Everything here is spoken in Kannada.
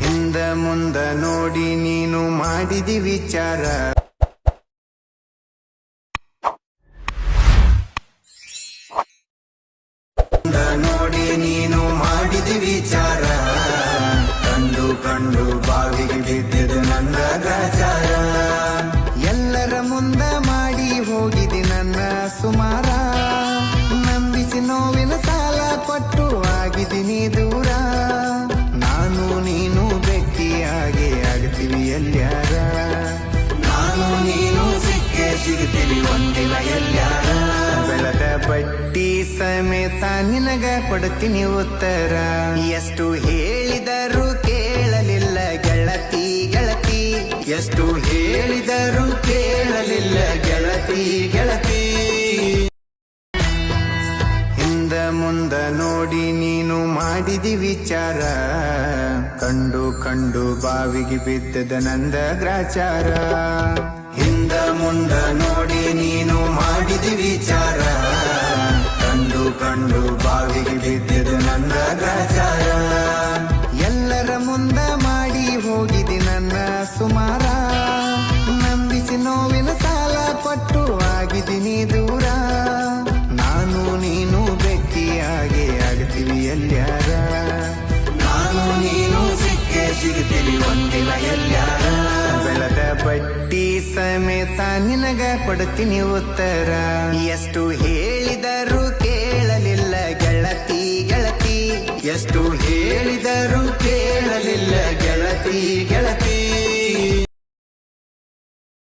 ಹಿಂದ ಮುಂದ ನೋಡಿ ನೀನು ಮಾಡಿದಿ ವಿಚಾರ ಮಾಡಿದಿ ವಿಚಾರ. ಕಂಡು ಕಂಡು ಬಾವಿಗೆ ಬಿದ್ದಿದ್ದು ನನ್ನ ಗ್ರಾಚಾರ ಎಲ್ಲರ ಮುಂದ ಮಾಡಿ ಹೋಗಿದೆ ನನ್ನ ಸುಮಾರ. ನಂಬಿಸಿ ನೋವಿನ ಸಾಲ ಕೊಟ್ಟು ಆಗಿದ್ದೀನಿ ದೂರ. ನಾನು ನೀನು ಬೆಕ್ಕಿಯಾಗಿ ಆಗ್ತೀವಿ ಎಲ್ಯಾರ ನಾನು ನೀನು ಸಿಕ್ಕೇ ಸಿಗ್ತೀವಿ ಒಂದಿನ ಬಡ್ಡಿ ಸಮೇತ ನಿನಗ ಕೊಡ್ತೀನಿ ಉತ್ತರ. ಎಷ್ಟು ಹೇಳಿದರು ಕೇಳಲಿಲ್ಲ ಗೆಳತಿ ಗೆಳತಿ. ಎಷ್ಟು ಹೇಳಿದರು ಕೇಳಲಿಲ್ಲ ಗೆಳತಿ ಗೆಳತಿ. ಹಿಂದ ಮುಂದ ನೋಡಿ ನೀನು ಮಾಡಿದಿ ವಿಚಾರ. ಕಂಡು ಕಂಡು ಬಾವಿಗೆ ಬಿದ್ದದ ನಂದ ಗ್ರಾಚಾರ. ಹಿಂದ ಮುಂದ ನೋಡಿ ನೀನು ಮಾಡಿದಿ ವಿಚಾರ. ಕಂಡು ಬಾವಿಗೆ ಬಿದ್ದಿದೆ ನನ್ನ ಗ್ರಹಚಾರ ಎಲ್ಲರ ಮುಂದ ಮಾಡಿ ಹೋಗಿದೆ ನನ್ನ ಸುಮಾರ. ನಂಬಿಸಿ ನೋವಿನ ಸಾಲ ಕೊಟ್ಟು ಆಗಿದ್ದೀನಿ ದೂರ. ನಾನು ನೀನು ಬೆಕ್ಕಿಯಾಗಿ ಆಗ್ತೀವಿ ಎಲ್ಯಾರ ನಾನು ನೀನು ಸಿಕ್ಕೆ ಸಿಗ್ತೀವಿ ಒಂದಿನ ಎಲ್ಯಾರ ಬೆಳದ ಬಟ್ಟಿ ಸಮೇತ ನಿನಗ ಕೊಡ್ತೀನಿ ಉತ್ತರ. ಎಷ್ಟು ಎಷ್ಟು ಹೇಳಿದರೂ ಕೇಳಲಿಲ್ಲ ಗೆಳತಿ ಗೆಳತಿ.